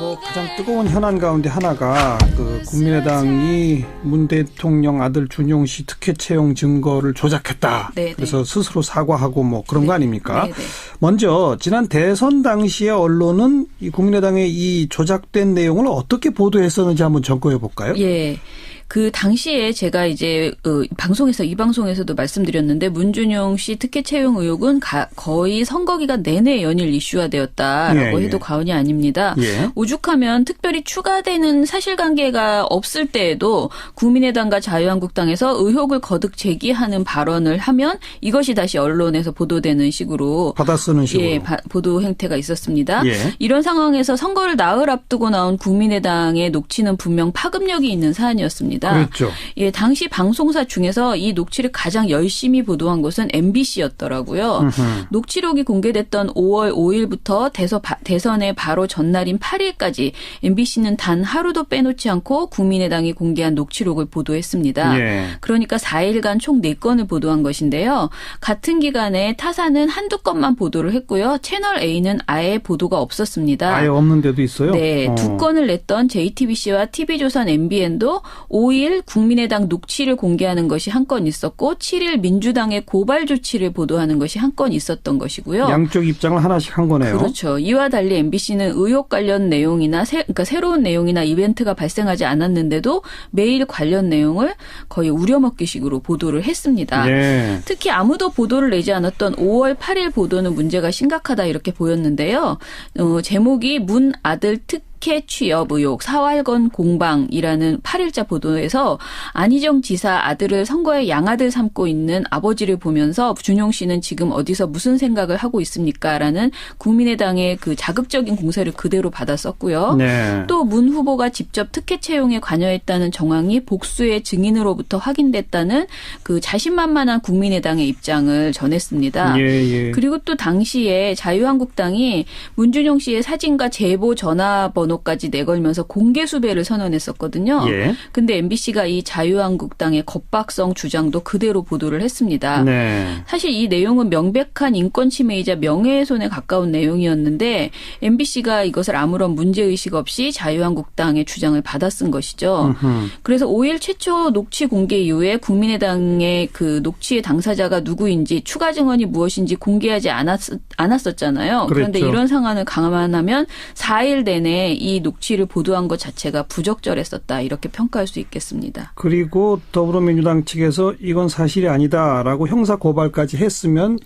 뭐 가장 뜨거운 현안 가운데 하나가 그 국민의당이 문 대통령 아들 준용 씨 특혜 채용 증거를 조작했다. 네, 그래서 스스로 사과하고 뭐 그런 거 아닙니까? 네, 네. 먼저 지난 대선 당시에 언론은 이 국민의당의 이 조작된 내용을 어떻게 보도했었는지 한번 점검해 볼까요? 예. 그 당시에 제가 이제 어, 방송에서 이 방송에서도 말씀드렸는데 문준용 씨 특혜 채용 의혹은 가, 거의 선거 기간 내내 연일 이슈화되었다라고 예, 예. 해도 과언이 아닙니다. 예. 오죽하면 특별히 추가되는 사실관계가 없을 때에도 국민의당과 자유한국당에서 의혹을 거듭 제기하는 발언을 하면 이것이 다시 언론에서 보도되는 식으로 받아 쓰는 식으로. 예, 바- 보도 행태가 있었습니다. 예. 이런 상황에서 선거를 나흘 앞두고 나온 국민의당의 녹취는 분명 파급력이 있는 사안이었습니다. 그랬죠. 예, 당시 방송사 중에서 이 녹취를 가장 열심히 보도한 곳은 MBC였더라고요. 음흠. 녹취록이 공개됐던 5월 5일부터 대서, 대선의 바로 전날인 8일까지 MBC는 단 하루도 빼놓지 않고 국민의당이 공개한 녹취록을 보도했습니다. 예. 그러니까 4일간 총 4건을 보도한 것인데요. 같은 기간에 타사는 한두 건만 보도를 했고요. 채널 A는 아예 보도가 없었습니다. 아예 없는 데도 있어요. 네, 어. 두 건을 냈던 JTBC와 TV조선 MBN도 5일 국민의당 녹취를 공개하는 것이 한 건 있었고 7일 민주당의 고발 조치를 보도하는 것이 한 건 있었던 것이고요. 양쪽 입장을 하나씩 한 거네요. 그렇죠. 이와 달리 MBC는 의혹 관련 내용이나 새, 그러니까 새로운 내용이나 이벤트가 발생하지 않았는데도 매일 관련 내용을 거의 우려먹기식으로 보도를 했습니다. 예. 특히 아무도 보도를 내지 않았던 5월 8일 보도는 문제가 심각하다 이렇게 보였는데요. 어, 제목이 문 아들 특 혜 취업 의혹 사활건 공방이라는 8일자 보도에서 안희정 지사 아들을 선거에 양아들 삼고 있는 아버지를 보면서 준용 씨는 지금 어디서 무슨 생각을 하고 있습니까라는 국민의당의 그 자극적인 공세를 그대로 받았었고요. 네. 또문 후보가 직접 특혜 채용에 관여했다는 정황이 복수의 증인으로부터 확인됐다는 그 자신만만한 국민의당의 입장을 전했습니다. 예, 예. 그리고 또 당시에 자유한국당이 문준용 씨의 사진과 제보 전화번호 까지 내걸면서 공개 수배를 선언했었거든요. 예. 근데 MBC가 이 자유한국당의 겁박성 주장도 그대로 보도를 했습니다. 네. 사실 이 내용은 명백한 인권 침해이자 명예훼손에 가까운 내용이었는데 MBC가 이것을 아무런 문제 의식 없이 자유한국당의 주장을 받아쓴 것이죠. 음흠. 그래서 5일 최초 녹취 공개 이후에 국민의당의 그 녹취의 당사자가 누구인지 추가 증언이 무엇인지 공개하지 않았, 않았었잖아요. 그런데 그랬죠. 이런 상황을 감안하면 4일 내내 이 녹취를 보도한 것 자체가 부적절했었다 이렇게 평가할 수 있겠습니다. 그리고 더불어민주당 측에서 이건 사실이 아니다라고 형사 고발까지 했으면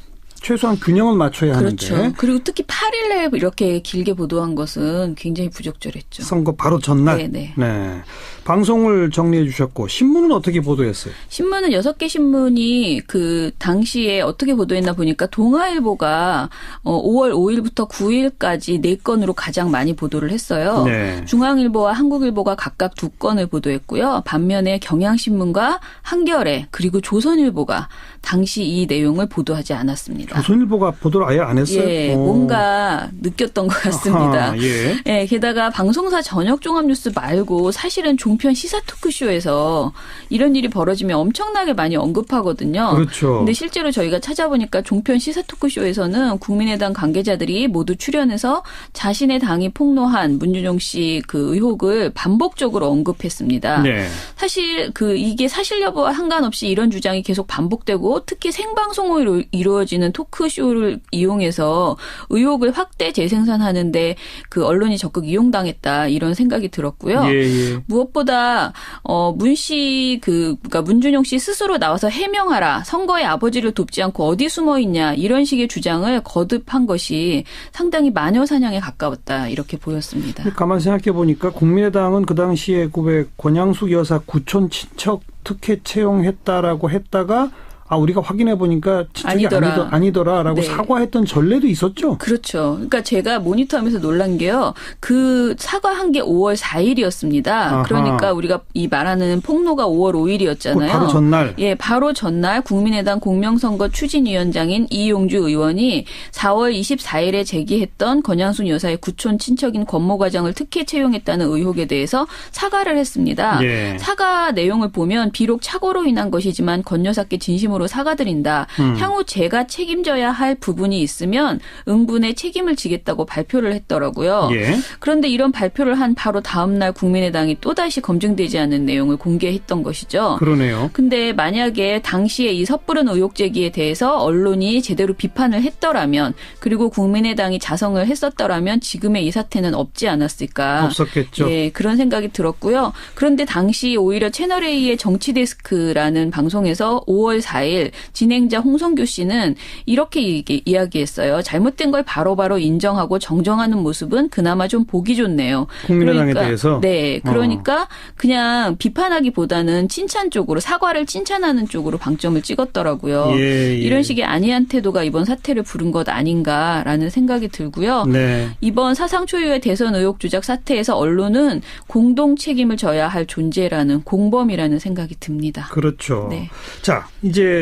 최소한 균형을 맞춰야 그렇죠. 하는데 그리고 특히 8일에 이렇게 길게 보도한 것은 굉장히 부적절했죠. 선거 바로 전날 네네. 네. 방송을 정리해 주셨고 신문은 어떻게 보도했어요? 신문은 여섯 개 신문이 그 당시에 어떻게 보도했나 보니까 동아일보가 어 5월 5일부터 9일까지 네 건으로 가장 많이 보도를 했어요. 네. 중앙일보와 한국일보가 각각 두 건을 보도했고요. 반면에 경향신문과 한겨레 그리고 조선일보가 당시 이 내용을 보도하지 않았습니다. 조선일보가 보도를 아예 안 했어요? 예, 어. 뭔가 느꼈던 것 같습니다. 아하, 예. 예, 게다가 방송사 저녁 종합 뉴스 말고 사실은 종편 시사 토크쇼에서 이런 일이 벌어지면 엄청나게 많이 언급하거든요. 그렇죠. 근데 실제로 저희가 찾아보니까 종편 시사 토크쇼에서는 국민의당 관계자들이 모두 출연해서 자신의 당이 폭로한 문준용 씨 그 의혹을 반복적으로 언급했습니다. 네. 사실 그 이게 사실 여부와 상관없이 이런 주장이 계속 반복되고 특히 생방송으로 이루어지는 토크쇼를 이용해서 의혹을 확대 재생산하는데 그 언론이 적극 이용당했다 이런 생각이 들었고요. 예, 예. 무엇보다 어문 씨 그 그러니까 문준용 씨 스스로 나와서 해명하라 선거에 아버지를 돕지 않고 어디 숨어 있냐 이런 식의 주장을 거듭한 것이 상당히 마녀 사냥에 가까웠다 이렇게 보였습니다. 가만 생각해 보니까 국민의당은 그 당시에 그 권양숙 여사 구촌 친척 특혜 채용했다라고 했다가 아 우리가 확인해 보니까 아니더라. 아니더, 아니더라 라고 네. 사과했던 전례도 있었죠. 그렇죠. 그러니까 제가 모니터하면서 놀란 게요. 그 사과한 게 5월 4일이었습니다. 아하. 그러니까 우리가 이 말하는 폭로가 5월 5일이었잖아요. 그 바로 전날. 예, 바로 전날 국민의당 공명선거 추진위원장인 이용주 의원이 4월 24일에 제기했던 권양순 여사의 구촌 친척인 권모 과장을 특혜 채용했다는 의혹에 대해서 사과를 했습니다. 예. 사과 내용을 보면 비록 착오로 인한 것이지만 권 여사께 진심으로 진심으로 사과드린다. 음. 향후 제가 책임져야 할 부분이 있으면 응분의 책임을 지겠다고 발표를 했더라고요. 예. 그런데 이런 발표를 한 바로 다음 날 국민의당이 또다시 검증되지 않은 내용을 공개했던 것이죠. 그러네요. 근데 만약에 당시에 이 섣부른 의혹 제기에 대해서 언론이 제대로 비판을 했더라면 그리고 국민의당이 자성을 했었더라면 지금의 이 사태는 없지 않았을까. 없었겠죠. 예, 그런 생각이 들었고요. 그런데 당시 오히려 채널A의 정치데스크라는 방송에서 5월 4일 진행자 홍성규 씨는 이렇게 얘기- 이야기했어요. 잘못된 걸 바로바로 인정하고 정정하는 모습은 그나마 좀 보기 좋네요. 국민의당에 그러니까, 대해서. 어. 네. 그러니까 그냥 비판하기보다는 칭찬 쪽으로 사과를 칭찬하는 쪽으로 방점을 찍었더라고요. 예, 예. 이런 식의 안이한 태도가 이번 사태를 부른 것 아닌가라는 생각이 들고요. 네. 이번 사상 초유의 대선 의혹 조작 사태에서 언론은 공동 책임을 져야 할 존재라는 공범이라는 생각이 듭니다. 그렇죠. 네. 자, 이제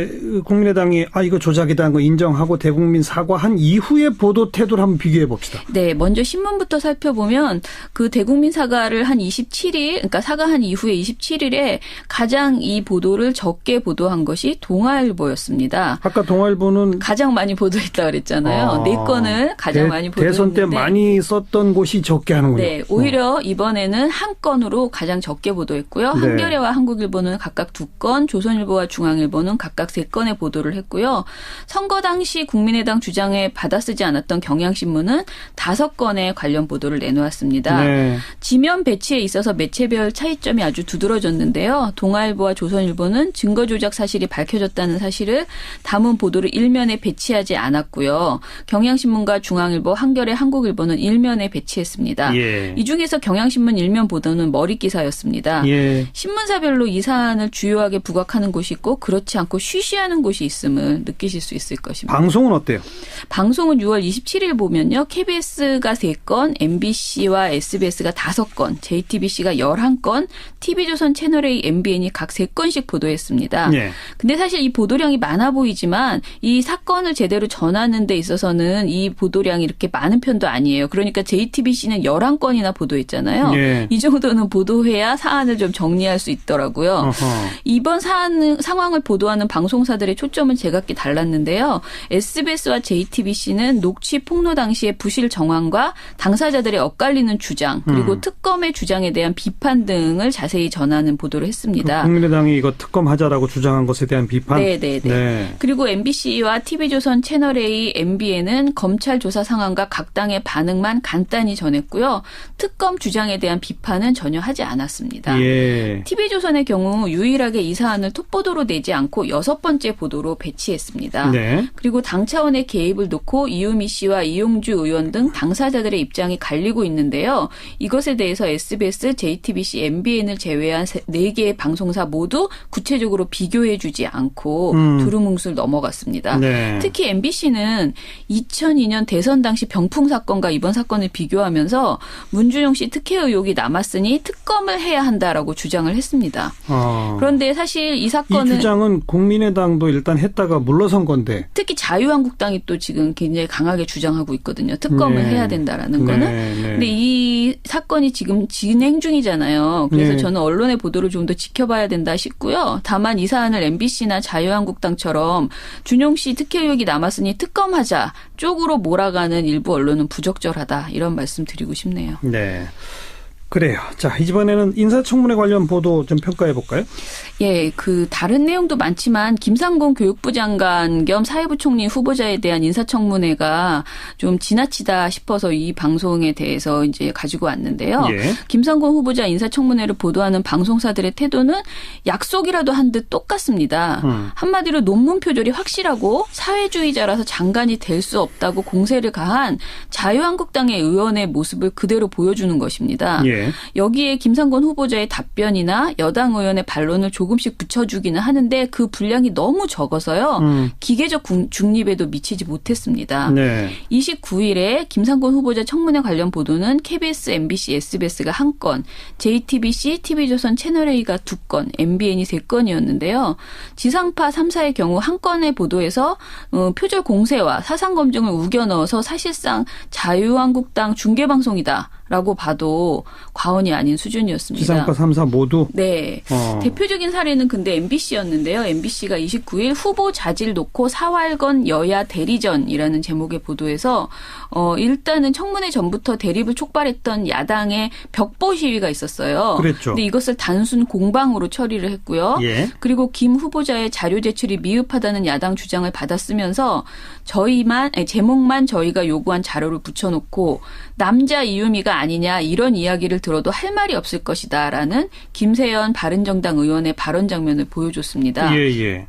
국민의당이 아 이거 조작이다는 거 인정하고 대국민 사과한 이후의 보도 태도를 한번 비교해 봅시다. 네, 먼저 신문부터 살펴보면 그 대국민 사과를 한 27일, 그러니까 사과한 이후에 27일에 가장 이 보도를 적게 보도한 것이 동아일보였습니다. 아까 동아일보는 가장 많이 보도했다 그랬잖아요. 아, 네 건을 가장 대- 많이 보도했는데 대선 때 많이 썼던 곳이 적게 하는군요. 네, 오히려 이번에는 한 건으로 가장 적게 보도했고요. 네. 한겨레와 한국일보는 각각 두 건, 조선일보와 중앙일보는 각각 세 건의 보도를 했고요. 선거 당시 국민의당 주장에 받아쓰지 않았던 경향신문은 다섯 건의 관련 보도를 내놓았습니다. 네. 지면 배치에 있어서 매체별 차이점이 아주 두드러졌는데요. 동아일보와 조선일보는 증거 조작 사실이 밝혀졌다는 사실을 담은 보도를 일면에 배치하지 않았고요. 경향신문과 중앙일보, 한겨레, 한국일보는 일면에 배치했습니다. 예. 이 중에서 경향신문 일면 보도는 머리 기사였습니다. 예. 신문사별로 이 사안을 주요하게 부각하는 곳이 있고 그렇지 않고 쉬쉬하는 곳이 있음을 느끼실 수 있을 것입니다. 방송은 어때요? 방송은 6월 27일 보면요. KBS가 3건, MBC와 SBS가 5건, JTBC가 11건, TV조선 채널A, MBN이 각 3건씩 보도했습니다. 예. 근데 사실 이 보도량이 많아 보이지만 이 사건을 제대로 전하는 데 있어서는 이 보도량이 이렇게 많은 편도 아니에요. 그러니까 JTBC는 11건이나 보도했잖아요. 예. 이 정도는 보도해야 사안을 좀 정리할 수 있더라고요. 어허. 이번 사안, 상황을 보도하는 방 송사들의 초점은 제각기 달랐는데요. SBS와 JTBC는 녹취 폭로 당시의 부실 정황과 당사자들의 엇갈리는 주장 그리고 음. 특검의 주장에 대한 비판 등을 자세히 전하는 보도를 했습니다. 국민의당이 이거 특검하자라고 주장한 것에 대한 비판. 네, 네, 네. 네. 그리고 MBC와 TV조선 채널A, MBN은 검찰 조사 상황과 각 당의 반응만 간단히 전했고요. 특검 주장에 대한 비판은 전혀 하지 않았습니다. 예. TV조선의 경우 유일하게 이 사안을 톱보도로 내지 않고 여섯 번째 보도로 배치했습니다. 네. 그리고 당 차원의 개입을 놓고 이유미 씨와 이용주 의원 등 당사자들의 입장이 갈리고 있는데요. 이것에 대해서 SBS, JTBC, MBN을 제외한 네 개의 방송사 모두 구체적으로 비교해주지 않고 음. 두루뭉술 넘어갔습니다. 네. 특히 MBC는 2002년 대선 당시 병풍 사건과 이번 사건을 비교하면서 문준용 씨 특혜 의혹이 남았으니 특검을 해야 한다라고 주장을 했습니다. 어. 그런데 사실 이이 사건은 주장은 국민 의당도 일단 했다가 물러선 건데. 특히 자유한국당이 또 지금 굉장히 강하게 주장하고 있거든요. 특검을 네. 해야 된다라는 거는. 네, 네. 근데 이 사건이 지금 진행 중이잖아요. 그래서 네. 저는 언론의 보도를 좀 더 지켜봐야 된다 싶고요. 다만 이 사안을 MBC나 자유한국당처럼 준용 씨 특혜 의혹이 남았으니 특검하자 쪽으로 몰아가는 일부 언론은 부적절하다 이런 말씀 드리고 싶네요. 네. 그래요. 자, 이번에는 인사청문회 관련 보도 좀 평가해 볼까요? 예, 그 다른 내용도 많지만 김상곤 교육부 장관 겸 사회부 총리 후보자에 대한 인사청문회가 좀 지나치다 싶어서 이 방송에 대해서 이제 가지고 왔는데요. 예. 김상곤 후보자 인사청문회를 보도하는 방송사들의 태도는 약속이라도 한 듯 똑같습니다. 음. 한마디로 논문 표절이 확실하고 사회주의자라서 장관이 될 수 없다고 공세를 가한 자유한국당의 의원의 모습을 그대로 보여주는 것입니다. 예. 여기에 김상곤 후보자의 답변이나 여당 의원의 반론을 조금씩 붙여주기는 하는데 그 분량이 너무 적어서요. 음. 기계적 군- 중립에도 미치지 못했습니다. 네. 29일에 김상곤 후보자 청문회 관련 보도는 KBS, MBC, SBS가 한 건, JTBC, TV조선 채널A가 두 건, MBN이 세 건이었는데요. 지상파 3사의 경우 한 건의 보도에서 어, 표절 공세와 사상 검증을 우겨 넣어서 사실상 자유한국당 중계방송이다. 라고 봐도 과언이 아닌 수준이었습니다. 지상파 3사 모두 네. 어. 대표적인 사례는 근데 MBC였는데요. MBC가 29일 후보 자질 놓고 사활건 여야 대리전이라는 제목의 보도에서 어 일단은 청문회 전부터 대립을 촉발했던 야당의 벽보 시위가 있었어요. 그랬죠. 근데 이것을 단순 공방으로 처리를 했고요. 예. 그리고 김 후보자의 자료 제출이 미흡하다는 야당 주장을 받아쓰면서 저희만 제목만 저희가 요구한 자료를 붙여놓고 남자 이유미가 아니냐 이런 이야기를 들어도 할 말이 없을 것이다라는 김세연 바른정당 의원의 발언 장면을 보여줬습니다. 예, 예.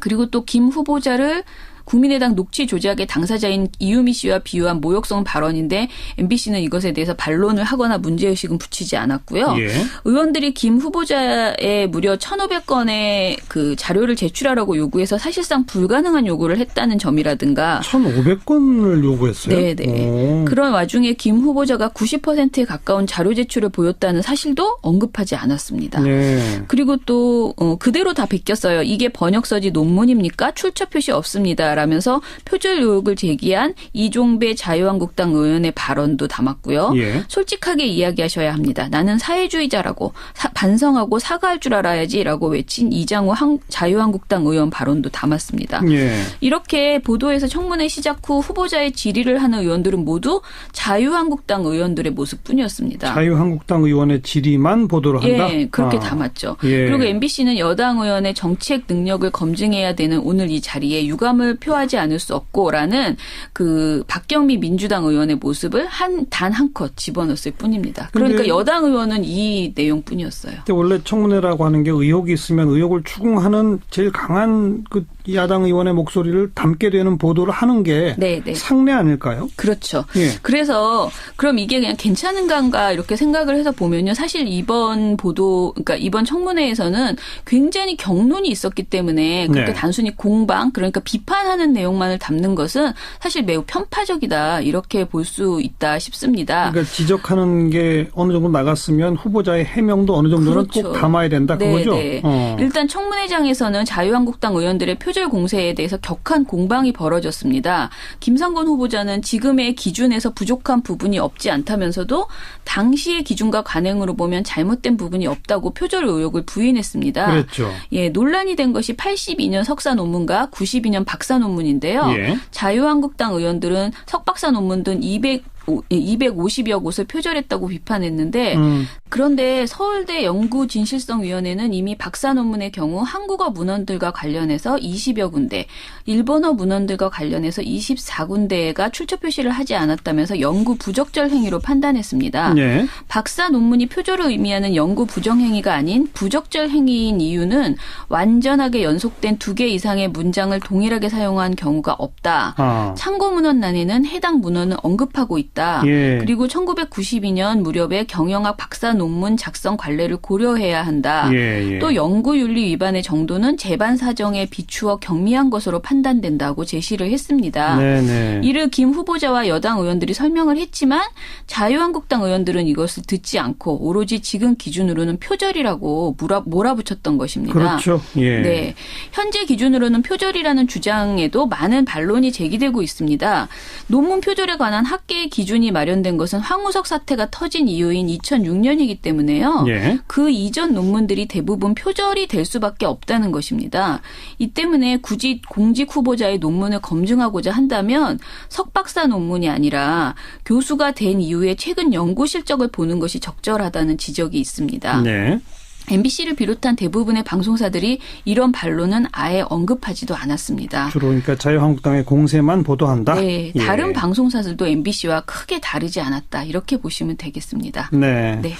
그리고 또 김 후보자를 국민의당 녹취 조작의 당사자인 이유미 씨와 비유한 모욕성 발언인데 MBC는 이것에 대해서 반론을 하거나 문제의식은 붙이지 않았고요. 예. 의원들이 김 후보자의 무려 1,500건의 그 자료를 제출하라고 요구해서 사실상 불가능한 요구를 했다는 점이라든가 1,500건을 요구했어요. 네네. 오. 그런 와중에 김 후보자가 90%에 가까운 자료 제출을 보였다는 사실도 언급하지 않았습니다. 네. 그리고 또 어, 그대로 다 베꼈어요. 이게 번역서지 논문입니까? 출처 표시 없습니다. 라면서 표절 의혹을 제기한 이종배 자유한국당 의원의 발언도 담았고요. 예. 솔직하게 이야기하셔야 합니다. 나는 사회주의자라고 사- 반성하고 사과할 줄 알아야지라고 외친 이장호 한- 자유한국당 의원 발언도 담았습니다. 예. 이렇게 보도에서 청문회 시작 후 후보자의 질의를 하는 의원들은 모두 자유한국당 의원들의 모습뿐이었습니다. 자유한국당 의원의 질의만 보도를 한다. 예, 그렇게 아. 담았죠. 예. 그리고 MBC는 여당 의원의 정책 능력을 검증해야 되는 오늘 이 자리에 유감을 표하지 않을 수 없고라는 그 박경미 민주당 의원의 모습을 한 단 한 컷 집어넣었을 뿐입니다. 그러니까 여당 의원은 이 내용뿐이었어요. 근데 원래 청문회라고 하는 게 의혹이 있으면 의혹을 추궁하는 제일 강한 그 야당 의원의 목소리를 담게 되는 보도를 하는 게 네, 네. 상례 아닐까요? 그렇죠. 예. 그래서 그럼 이게 그냥 괜찮은가인가 이렇게 생각을 해서 보면요. 사실 이번 보도 그러니까 이번 청문회에서는 굉장히 경론이 있었기 때문에 그렇게 네. 단순히 공방 그러니까 비판하는 내용만을 담는 것은 사실 매우 편파적이다 이렇게 볼 수 있다 싶습니다. 그러니까 지적하는 게 어느 정도 나갔으면 후보자의 해명도 어느 정도는 그렇죠. 꼭 담아야 된다 그거죠. 네, 네. 어. 일단 청문회장에서는 자유한국당 의원들의 표절 공세에 대해서 격한 공방이 벌어졌습니다. 김상곤 후보자는 지금의 기준에서 부족한 부분이 없지 않다면서도 당시의 기준과 관행으로 보면 잘못된 부분이 없다고 표절 의혹을 부인했습니다. 그랬죠. 예, 논란이 된 것이 82년 석사 논문과 92년 박사 논문인데요. 예. 자유한국당 의원들은 석박사 논문 등 200, 250여 곳을 표절했다고 비판했는데 음. 그런데 서울대 연구진실성위원회는 이미 박사 논문의 경우 한국어 문헌들과 관련해서 20여 군데, 일본어 문헌들과 관련해서 24군데가 출처 표시를 하지 않았다면서 연구 부적절 행위로 판단했습니다. 예. 박사 논문이 표절을 의미하는 연구 부정 행위가 아닌 부적절 행위인 이유는 완전하게 연속된 두 개 이상의 문장을 동일하게 사용한 경우가 없다. 아. 참고 문헌란에는 해당 문헌을 언급하고 있다. 예. 그리고 1992년 무렵에 경영학 박사 논문 작성 관례를 고려해야 한다. 예, 예. 또 연구윤리 위반의 정도는 재반 사정에 비추어 경미한 것으로 판단된다고 제시를 했습니다. 네네. 이를 김 후보자와 여당 의원들이 설명을 했지만 자유한국당 의원들은 이것을 듣지 않고 오로지 지금 기준으로는 표절이라고 몰아, 몰아붙였던 것입니다. 그렇죠. 예. 네. 현재 기준으로는 표절이라는 주장에도 많은 반론이 제기되고 있습니다. 논문 표절에 관한 학계의 기 준이 마련된 것은 황우석 사태가 터진 이후인 2006년이기 때문에요. 예. 그 이전 논문들이 대부분 표절이 될 수밖에 없다는 것입니다. 이 때문에 굳이 공직 후보자의 논문을 검증하고자 한다면 석박사 논문이 아니라 교수가 된 이후에 최근 연구 실적을 보는 것이 적절하다는 지적이 있습니다. 네. MBC를 비롯한 대부분의 방송사들이 이런 반론은 아예 언급하지도 않았습니다. 주로 그러니까 자유한국당의 공세만 보도한다. 네, 예. 다른 방송사들도 MBC와 크게 다르지 않았다. 이렇게 보시면 되겠습니다. 네. 네.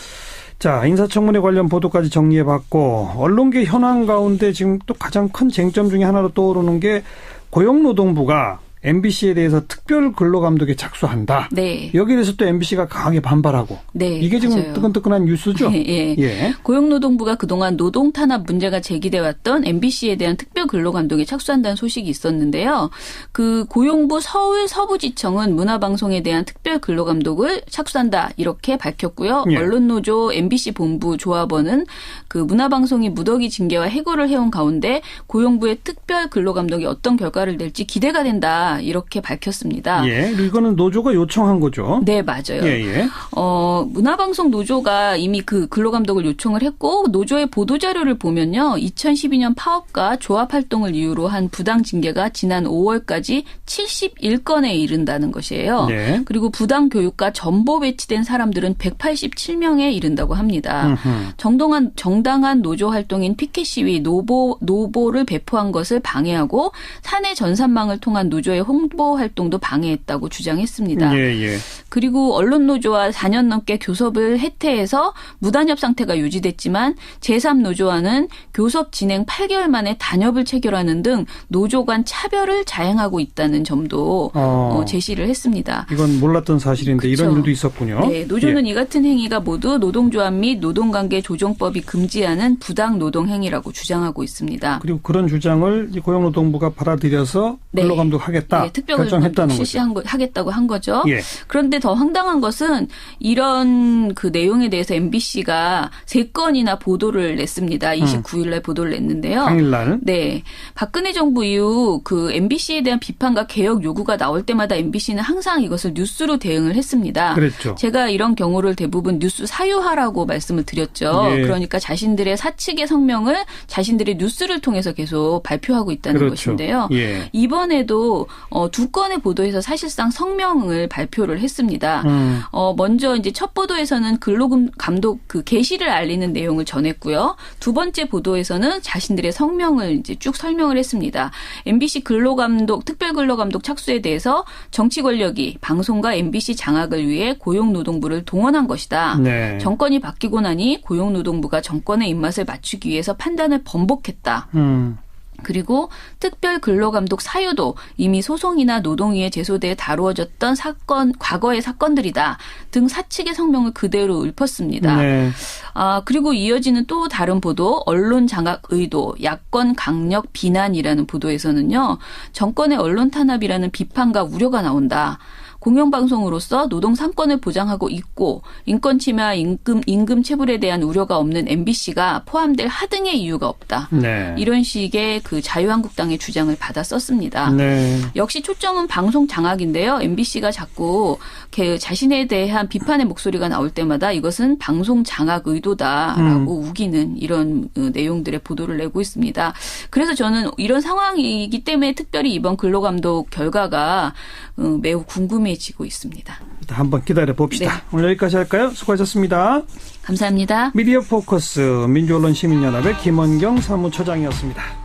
자, 인사청문회 관련 보도까지 정리해봤고, 언론계 현황 가운데 지금 또 가장 큰 쟁점 중에 하나로 떠오르는 게 고용노동부가 MBC에 대해서 특별 근로감독에 착수한다. 네. 여기에 대해서 또 MBC가 강하게 반발하고. 네. 이게 지금 맞아요. 뜨끈뜨끈한 뉴스죠? 예. 예. 고용노동부가 그동안 노동 탄압 문제가 제기돼 왔던 MBC에 대한 특별 근로감독에 착수한다는 소식이 있었는데요. 그 고용부 서울 서부지청은 문화방송에 대한 특별 근로감독을 착수한다 이렇게 밝혔고요. 예. 언론노조 MBC 본부 조합원은 그 문화방송이 무더기 징계와 해고를 해온 가운데 고용부의 특별 근로감독이 어떤 결과를 낼지 기대가 된다 있다 이렇게 밝혔습니다. 예. 이거는 노조가 요청한 거죠. 네 맞아요. 예, 예. 어, 문화방송 노조가 이미 그 근로감독을 요청을 했고, 노조의 보도 자료를 보면요. 2012년 파업과 조합 활동을 이유로 한 부당 징계가 지난 5월까지 71건에 이른다는 것이에요. 네. 그리고 부당 교육과 전보 배치된 사람들은 187명에 이른다고 합니다. 음흠. 정당한 정당한 노조 활동인 피켓 시위 노보 노보를 배포한 것을 방해하고 사내 전산망을 통한 노조의 홍보 활동도 방해했다고 주장했습니다. 예, 예. 그리고 언론 노조와 4년 넘게 교섭을 해태해서 무단협 상태가 유지됐지만 제3노조와는 교섭 진행 8개월 만에 단협을 체결하는 등 노조 간 차별을 자행하고 있다는 점도 어. 어, 제시를 했습니다. 이건 몰랐던 사실인데 이런 그쵸. 일도 있었군요. 네, 노조는 예. 이 같은 행위가 모두 노동조합 및 노동관계 조정법이 금지하는 부당 노동 행위라고 주장하고 있습니다. 그리고 그런 주장을 이 고용노동부가 받아들여서 네. 근로감독하겠다 네, 특별 결정했다는 근로감독 거죠. 실시한 거, 하겠다고 한 거죠. 예. 그런데 더 황당한 것은 이런 그 내용에 대해서 MBC가 세 건이나 보도를 냈습니다. 29일 날 보도를 냈는데요. 당일날 네. 박근혜 정부 이후 그 MBC에 대한 비판과 개혁 요구가 나올 때마다 MBC는 항상 이것을 뉴스로 대응을 했습니다. 그랬죠. 제가 이런 경우를 대부분 뉴스 사유화라고 말씀을 드렸죠. 예. 그러니까 자신들의 사측의 성명을 자신들의 뉴스를 통해서 계속 발표하고 있다는 그렇죠. 것인데요. 예. 이번에도 어, 두 건의 보도에서 사실상 성명을 발표를 했습니다. 음. 어, 먼저 이제 첫 보도에서는 근로금 감독 그 게시를 알리는 내용을 전했고요. 두 번째 보도에서는 자신들의 성명을 이제 쭉 설명을 했습니다. MBC 근로감독 특별 근로감독 착수에 대해서 정치 권력이 방송과 MBC 장악을 위해 고용노동부를 동원한 것이다. 네. 정권이 바뀌고 나니 고용노동부가 정권의 입맛을 맞추기 위해서 판단을 번복했다. 음. 그리고 특별 근로감독 사유도 이미 소송이나 노동위에 제소돼 다루어졌던 사건, 과거의 사건들이다 등 사측의 성명을 그대로 읊었습니다. 네. 아, 그리고 이어지는 또 다른 보도, 언론 장악 의도, 야권 강력 비난이라는 보도에서는요, 정권의 언론 탄압이라는 비판과 우려가 나온다. 공영방송으로서 노동 상권을 보장하고 있고 인권 침해와 임금 임금 체불에 대한 우려가 없는 MBC가 포함될 하등의 이유가 없다. 네. 이런 식의 그 자유한국당의 주장을 받아 썼습니다. 네. 역시 초점은 방송 장악인데요. MBC가 자꾸 그 자신에 대한 비판의 목소리가 나올 때마다 이것은 방송 장악 의도다라고 음. 우기는 이런 어, 내용들의 보도를 내고 있습니다. 그래서 저는 이런 상황이기 때문에 특별히 이번 근로감독 결과가 어, 매우 궁금해 지고 있습니다. 한번 기다려 봅시다. 네. 오늘 여기까지 할까요? 수고하셨습니다. 감사합니다. 미디어 포커스 민주언론 시민연합의 김원경 사무처장이었습니다.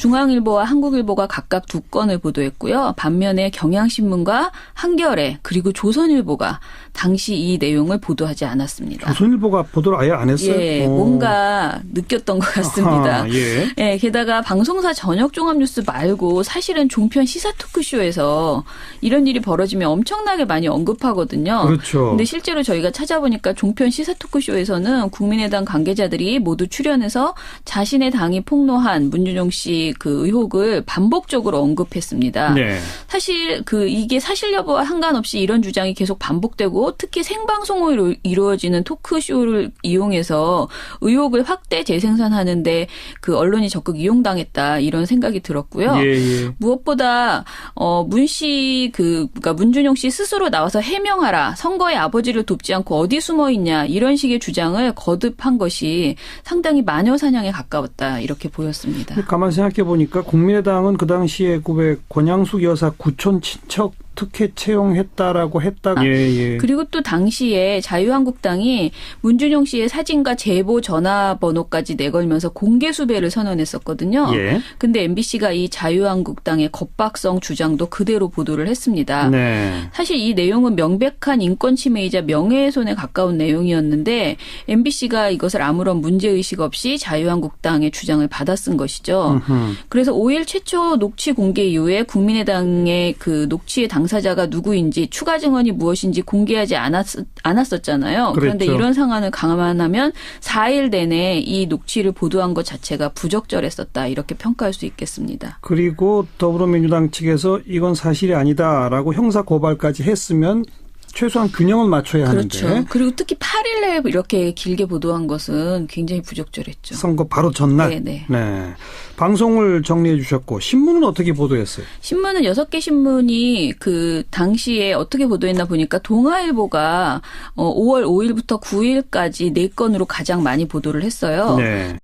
중앙일보와 한국일보가 각각 두 건을 보도했고요. 반면에 경향신문과 한겨레 그리고 조선일보가 당시 이 내용을 보도하지 않았습니다. 조선일보가 보도를 아예 안 했어요? 예, 오. 뭔가 느꼈던 것 같습니다. 아하, 예. 예, 게다가 방송사 저녁 종합 뉴스 말고 사실은 종편 시사 토크쇼에서 이런 일이 벌어지면 엄청나게 많이 언급하거든요. 그렇죠. 근데 실제로 저희가 찾아보니까 종편 시사 토크쇼에서는 국민의당 관계자들이 모두 출연해서 자신의 당이 폭로한 문준용 씨그 의혹을 반복적으로 언급했습니다. 네. 사실 그 이게 사실 여부와 상관없이 이런 주장이 계속 반복되고 특히 생방송으로 이루어지는 토크쇼를 이용해서 의혹을 확대 재생산하는데 그 언론이 적극 이용당했다 이런 생각이 들었고요. 예, 예. 무엇보다 어 문씨 그 그러니까 문준용 씨 스스로 나와서 해명하라 선거에 아버지를 돕지 않고 어디 숨어 있냐 이런 식의 주장을 거듭한 것이 상당히 마녀 사냥에 가까웠다 이렇게 보였습니다. 가만 생각해 보니까 국민의당은 그 당시에 그왜 권양숙 여사 구촌 친척 특혜 채용했다라고 했다. 예, 예. 그리고 또 당시에 자유한국당이 문준용 씨의 사진과 제보 전화번호까지 내걸면서 공개 수배를 선언했었거든요. 예. 근데 MBC가 이 자유한국당의 겁박성 주장도 그대로 보도를 했습니다. 네. 사실 이 내용은 명백한 인권 침해이자 명예훼손에 가까운 내용이었는데 MBC가 이것을 아무런 문제 의식 없이 자유한국당의 주장을 받아 쓴 것이죠. 음흠. 그래서 5일 최초 녹취 공개 이후에 국민의당의 그 녹취의 당 사자가 누구인지 추가 증언이 무엇인지 공개하지 않았, 않았었잖아요. 그런데 그랬죠. 이런 상황을 감안하면 4일 내내 이 녹취를 보도한 것 자체가 부적절했었다 이렇게 평가할 수 있겠습니다. 그리고 더불어민주당 측에서 이건 사실이 아니다라고 형사 고발까지 했으면 최소한 균형을 맞춰야 그렇죠. 하는데 그리고 특히 8일에 이렇게 길게 보도한 것은 굉장히 부적절했죠. 선거 바로 전날 네네. 네. 방송을 정리해 주셨고 신문은 어떻게 보도했어요? 신문은 여섯 개 신문이 그 당시에 어떻게 보도했나 보니까 동아일보가 어 5월 5일부터 9일까지 네 건으로 가장 많이 보도를 했어요. 네.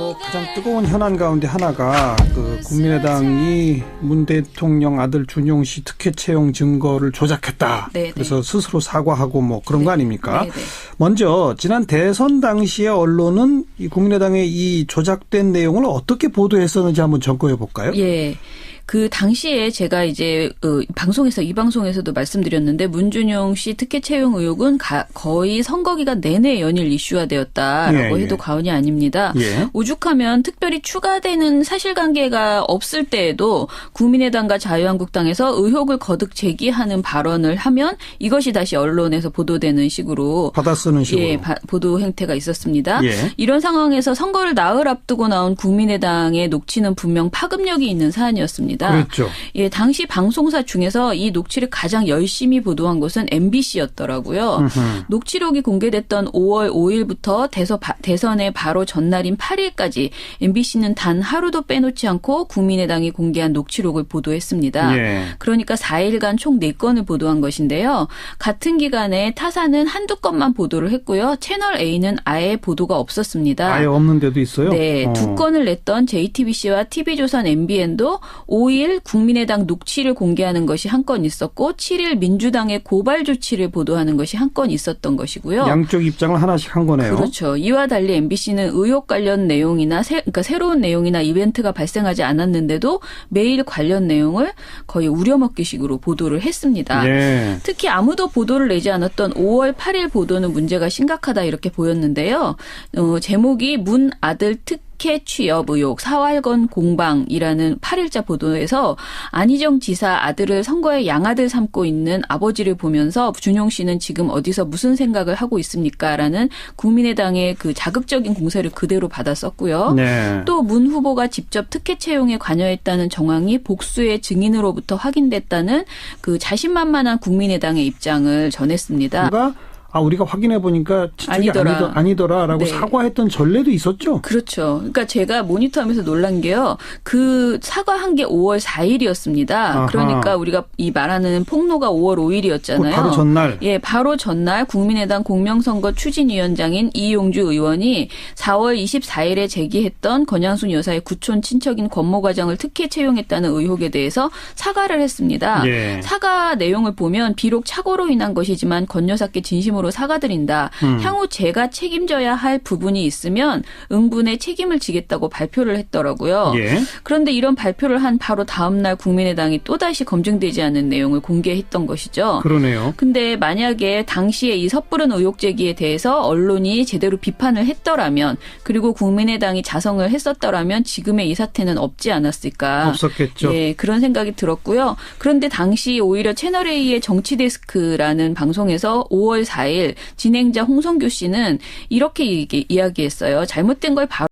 뭐 가장 뜨거운 현안 가운데 하나가 그 국민의당이 문 대통령 아들 준용 씨 특혜 채용 증거를 조작했다. 네, 네. 그래서 스스로 사과하고 뭐 그런 거 아닙니까? 네, 네. 먼저 지난 대선 당시에 언론은 이 국민의당의 이 조작된 내용을 어떻게 보도했었는지 한번 점검해 볼까요? 예. 그 당시에 제가 이제 어, 방송에서 이 방송에서도 말씀드렸는데 문준용 씨 특혜 채용 의혹은 가- 거의 선거 기간 내내 연일 이슈화되었다라고 예, 예. 해도 과언이 아닙니다. 예. 오죽하면 특별히 추가되는 사실관계가 없을 때에도 국민의당과 자유한국당에서 의혹을 거듭 제기하는 발언을 하면 이것이 다시 언론에서 보도되는 식으로 받아 쓰는 식으로. 예, 바- 보도 행태가 있었습니다. 예. 이런 상황에서 선거를 나흘 앞두고 나온 국민의당의 녹취는 분명 파급력이 있는 사안이었습니다. 그랬죠. 예, 당시 방송사 중에서 이 녹취를 가장 열심히 보도한 곳은 MBC였더라고요. 녹취록이 공개됐던 5월 5일부터 대서, 바- 대선의 바로 전날인 8일까지 MBC는 단 하루도 빼놓지 않고 국민의당이 공개한 녹취록을 보도했습니다. 예. 그러니까 4일간 총 4건을 보도한 것인데요. 같은 기간에 타사는 한두 건만 보도를 했고요. 채널 A는 아예 보도가 없었습니다. 아예 없는 데도 있어요. 네, 어. 두 건을 냈던 JTBC와 TV조선 MBN도 5일 국민의당 녹취를 공개하는 것이 한 건 있었고 7일 민주당의 고발 조치를 보도하는 것이 한 건 있었던 것이고요. 양쪽 입장을 하나씩 한 거네요. 그렇죠. 이와 달리 MBC는 의혹 관련 내용이나 새, 그러니까 새로운 내용이나 이벤트가 발생하지 않았는데도 매일 관련 내용을 거의 우려먹기식으로 보도를 했습니다. 예. 특히 아무도 보도를 내지 않았던 5월 8일 보도는 문제가 심각하다 이렇게 보였는데요. 어, 제목이 문 아들 특 혜 취업 의혹 사활건 공방이라는 8일자 보도에서 안희정 지사 아들을 선거에 양아들 삼고 있는 아버지를 보면서 준용 씨는 지금 어디서 무슨 생각을 하고 있습니까라는 국민의당의 그 자극적인 공세를 그대로 받았었고요. 네. 또문 후보가 직접 특혜 채용에 관여했다는 정황이 복수의 증인으로부터 확인됐다는 그 자신만만한 국민의당의 입장을 전했습니다. 가 아 우리가 확인해 보니까 아니더라. 아니더라. 아니더라 라고 네. 사과했던 전례도 있었죠. 그렇죠. 그러니까 제가 모니터하면서 놀란 게요. 그 사과한 게 5월 4일이었습니다. 아하. 그러니까 우리가 이 말하는 폭로가 5월 5일이었잖아요. 그 바로 전날. 예, 바로 전날 국민의당 공명선거 추진위원장인 이용주 의원이 4월 24일에 제기했던 권양순 여사의 구촌 친척인 권모 과장을 특혜 채용했다는 의혹에 대해서 사과를 했습니다. 예. 사과 내용을 보면 비록 착오로 인한 것이지만 권 여사께 진심으로 사과드린다. 음. 향후 제가 책임져야 할 부분이 있으면 응분의 책임을 지겠다고 발표를 했더라고요. 예. 그런데 이런 발표를 한 바로 다음 날 국민의당이 또다시 검증되지 않은 내용을 공개했던 것이죠. 그러네요. 근데 만약에 당시에 이 섣부른 의혹 제기에 대해서 언론이 제대로 비판을 했더라면 그리고 국민의당이 자성을 했었더라면 지금의 이 사태는 없지 않았을까. 없었겠죠. 예, 그런 생각이 들었고요. 그런데 당시 오히려 채널A의 정치 데스크라는 방송에서 5월 4일 진행자 홍성규 씨는 이렇게 이야기했어요. 잘못된 걸 바로